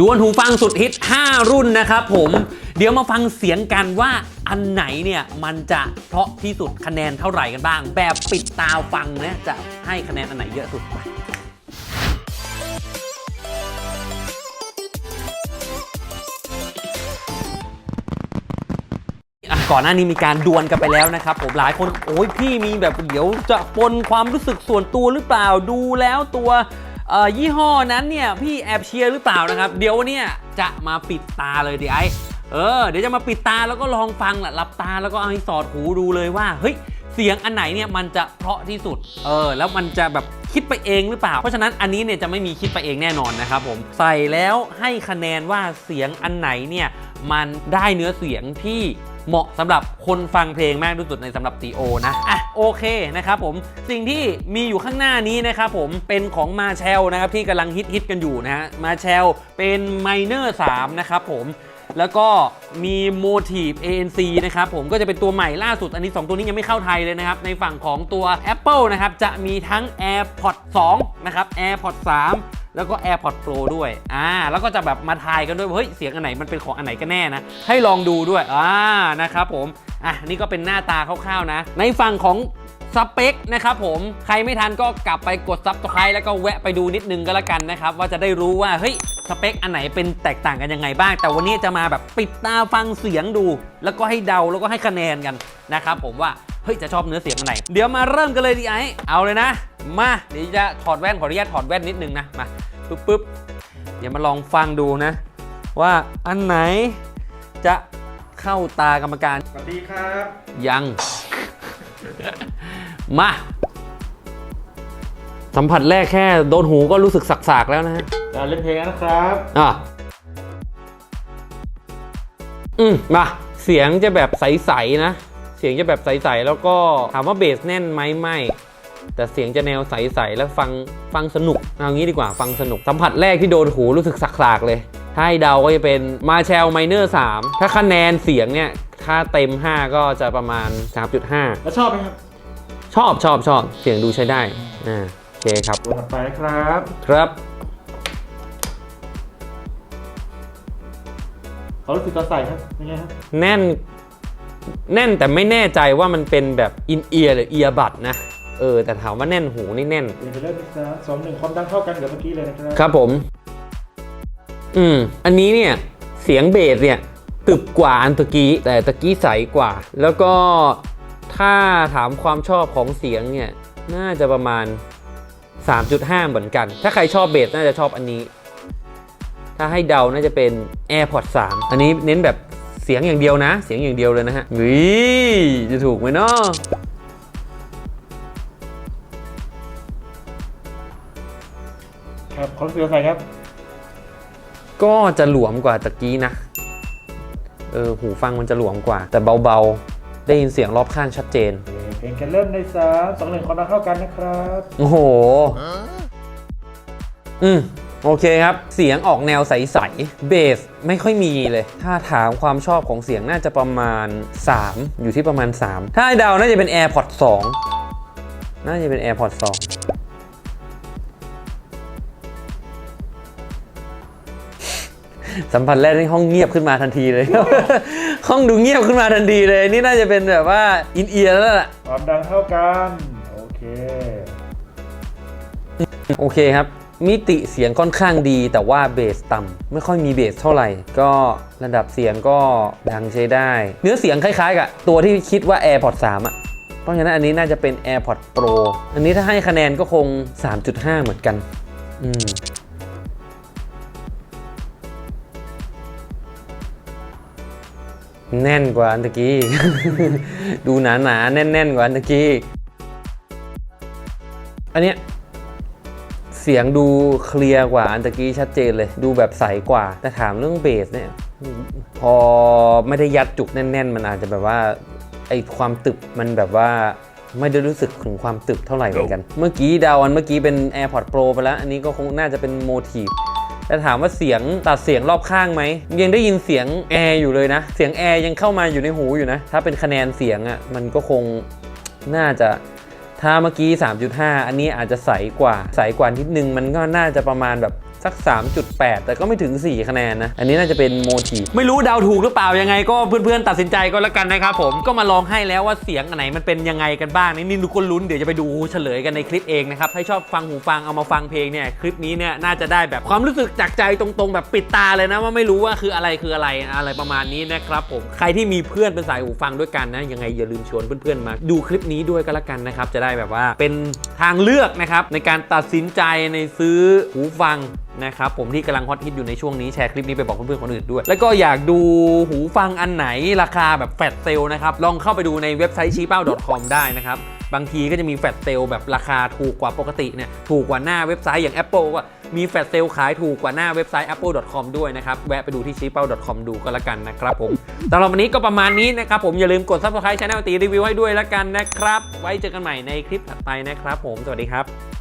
ดวลหูฟังสุดฮิต 5 รุ่นนะครับผม เดี๋ยวมาฟังเสียงกันว่าอันไหนเนี่ย มันจะเพราะที่สุดคะแนนเท่าไหร่กันบ้าง แบบปิดตาฟังนะจะให้คะแนนอันไหนเยอะสุดไปก่อนหน้านี้มีการดวลกันไปแล้วนะครับผมหลายคนโอ้ยพี่มีแบบเดี๋ยวจะปนความรู้สึกส่วนตัวหรือเปล่าดูแล้วตัว ยี่ห้อนั้นเนี่ยพี่แอบเชียร์หรือเปล่านะครับ เดี๋ยวเนี่ยจะมาปิดตาเลยดิไอเออเดี๋ยวจะมาปิดตาแล้วก็ลองฟังแหละหลับตาแล้วก็เอาให้สอดหูดูเลยว่าเฮ้ยเสียงอันไหนเนี่ยมันจะเพราะที่สุด เออ แล้วมันจะแบบคิดไปเองหรือเปล่า เพราะฉะนั้นอันนี้เนี่ยจะไม่มีคิดไปเองแน่นอนนะครับผม ใส่แล้วให้คะแนนว่าเสียงอันไหนเนี่ยมันได้เนื้อเสียงที่ เหมาะสำหรับคนฟังเพลงมากที่สุดในสำหรับตีโอนะอะโอเคนะครับผมสิ่งที่มีอยู่ข้างหน้านี้นะครับผมเป็นของมาเชลนะครับที่กำลังฮิตฮิตกันอยู่นะฮะมาเชลเป็นไมเนอร์3นะครับผมแล้วก็มี Motive ANC นะครับผมก็จะเป็นตัวใหม่ล่าสุดอันนี้ 2 ตัวนี้ยังไม่เข้าไทยเลยนะครับ ในฝั่งของตัว Apple นะครับ จะมีทั้ง AirPods 2 นะครับ AirPods 3 แล้วก็ AirPods Pro ด้วย อ่า แล้วก็จะแบบมาทายกันด้วยว่าเฮ้ย เสียงอันไหนมันเป็นของอันไหนกันแน่นะ ให้ลองดูด้วย อ่า นะครับผม อะ นี่ก็เป็นหน้าตาคร่าวๆนะ ในฝั่งของ สเปคนะครับผมใครไม่ทันก็กลับไปกดซับสไครต์แล้วก็แวะไปดูนิดนึงก็แล้วกันนะครับ ว่าจะได้รู้ว่าเฮ้ยสเปคอันไหนเป็นแตกต่างกันยังไงบ้าง แต่วันนี้จะมาแบบปิดตาฟังเสียงดู แล้วก็ให้เดาแล้วก็ให้คะแนนกันนะครับผมว่าเฮ้ยจะชอบเนื้อเสียงอันไหน เดี๋ยวมาเริ่มกันเลยดีไอเอาเลยนะ มาเดี๋ยวจะถอดแว่นขออนุญาตถอดแว่นนิดนึงนะมาปึ๊บปึ๊บเดี๋ยวมาลองฟังดูนะ ว่าอันไหนจะเข้าตากรรมการ สวัสดีครับ ยัง มา สัมผัสแรกแค่โดนหูก็รู้สึกสักๆแล้วนะฮะการเล่นเพลงแล้วนะครับ อะ อืมมา เสียงจะแบบใสๆนะ เสียงจะแบบใสๆแล้วก็ถามว่าเบสแน่นไหมไม่ แต่เสียงจะแนวใสๆแล้วฟังฟังสนุกเอางี้ดีกว่าฟังสนุก สัมผัสแรกที่โดนหูรู้สึกสักๆเลย ถ้าให้เดาก็จะเป็นมาแชลไมเนอร์3ถ้าคะแนนเสียงเนี่ย ถ้าเต็ม 5 ก็จะประมาณ 3.5 แล้วชอบไหมครับ ชอบชอบชอบเสียงดูใช้ได้อ่าโอเคครับตัวถัดไปนะครับครับเขารู้สึกกระใส่ครับยังไงครับแน่นแน่นแต่ไม่แน่ใจว่ามันเป็นแบบอินเอียร์หรือเอียบัดนะเออแต่ถามว่าแน่นหูนี่แน่นเปลี่ยนไปเริ่มที่สามสองหนึ่งความดังเท่ากันกับเมื่อกี้เลยนะครับครับผม อืมอันนี้เนี่ยเสียงเบสเนี่ยตึบกว่าอันตะกี้แต่ตะกี้ใสกว่า แล้วก็ ถ้าถามความชอบของเสียงเนี่ย น่าจะประมาณ 3.5 เหมือนกัน ถ้าใครชอบเบสน่าจะชอบอันนี้ ถ้าให้เดาน่าจะเป็น AirPods 3 อันนี้เน้นแบบเสียงอย่างเดียวนะ เสียงอย่างเดียวเลยนะฮะวิจะถูกไหมเนาะครับเขารู้สึกกระใส่ครับ ก็จะหลวมกว่าตะกี้นะ เออ หูฟังมันจะหลวมกว่า แต่เบาๆ ได้ยินเสียงรอบข้างชัดเจนเพลงกันเริ่มในสามสองหนึ่งความดังเท่ากันนะครับ โอ้โห อืมโอเคครับ เสียงออกแนวใสๆเบสไม่ค่อยมีเลย ถ้าถามความชอบของเสียงน่าจะประมาณ 3 อยู่ที่ประมาณ 3 ถ้าให้เดาน่าจะเป็น AirPods 2 น่าจะเป็น AirPods 2 สัมผัสแรกนี่ห้องเงียบขึ้นมาทันทีเลย ห้องดูเงียบขึ้นมาทันทีเลย นี่น่าจะเป็นแบบว่าอินเอียร์แล้วล่ะความดังเท่ากัน โอเค โอเคครับ มิติเสียงค่อนข้างดีแต่ว่าเบสต่ำไม่ค่อยมีเบสเท่าไหร่ ก็ระดับเสียงก็ดังใช้ได้ เนื้อเสียงคล้ายๆกับตัวที่คิดว่า AirPods 3 อะเพราะฉะนั้นอันนี้น่าจะเป็น AirPods Pro อันนี้ถ้าให้คะแนนก็คง 3.5 เหมือนกัน อืม แน่นกว่าอันตะกี้ ดูหนาๆแน่นๆ กว่าอันตะกี้ อันเนี้ยเสียงดูเคลียร์กว่าอันตะกี้ชัดเจนเลย ดูแบบใสกว่า แต่ถามเรื่องเบสเนี่ย พอไม่ได้ยัดจุกแน่น ๆ มันอาจจะแบบว่าไอความตึบมันแบบว่าไม่ได้รู้สึกถึงความตึบเท่าไหร่เหมือนกัน เมื่อกี้ดาวันเมื่อกี้เป็น AirPods Pro ไปแล้ว อันนี้ก็คงน่าจะเป็น Motive แต่ถามว่าเสียงตัดเสียงรอบข้างไหมยังได้ยินเสียงแอร์อยู่เลยนะ เสียงแอร์ยังเข้ามาอยู่ในหูอยู่นะ ถ้าเป็นคะแนนเสียงอะ่ะมันก็คงน่าจะถ้าเมื่อกี้ 3.5 อันนี้อาจจะใสกว่า ใสกว่านิดนึง มันก็น่าจะประมาณแบบ สัก 3.8 แต่ก็ไม่ถึง 4 คะแนนนะ อันนี้น่าจะเป็นโมทีฟไม่รู้เดาถูกหรือเปล่ายังไงก็เพื่อนๆ ตัดสินใจก็แล้วกันนะครับผมก็มาลองให้แล้วว่าเสียงอันไหนมันเป็นยังไงกันบ้างนี่นี่ทุกคนลุ้นเดี๋ยวจะไปดูเฉลยกันในคลิปเองนะครับให้ชอบฟังหูฟังเอามาฟังเพลงเนี่ยคลิปนี้เนี่ยน่าจะได้แบบความรู้สึกจากใจตรงๆ แบบปิดตาเลยนะว่าไม่รู้ว่าคืออะไรคืออะไรอะไรประมาณนี้นะครับผมใครที่มีเพื่อนเป็นสายหูฟังด้วยกันนะยังไงอย่าลืมชวนเพื่อนๆมาดูคลิปนี้ด้วยก็แล้วกันนะครับจะได้แบบว่าเป็นทางเลือกนะครับในการตัดสินใจในซื้อหูฟังนะครับผมที่กำลังฮอตฮิตอยู่ในช่วงนี้แชร์คลิปนี้ไปบอกเพื่อนๆคนอื่นด้วย แล้วก็อยากดูหูฟังอันไหนราคาแบบแฟตเซลนะครับลองเข้าไปดูในเว็บไซต์ c h i p a o com ได้นะครับบางทีก็จะมีแฟตเซลแบบราคาถูกกว่าปกติเนี่ยถูกกว่าหน้าเว็บไซต์อย่าง Apple ว่ามีแฟตเซลขายถูกกว่าหน้าเว็บไซต์ apple.com ด้วยนะครับ แวะไปดูที่ c h i p a o com ดูก็แล้วกันนะครับผมสำหรับวันนี้ก็ประมาณนี้นะครับผมอย่าลืมกด subscribe channel ตีรีวิวให้ด้วยแล้วกันนะครับ ไว้เจอกันใหม่ในคลิปถัดไปนะครับผมสวัสดีครับ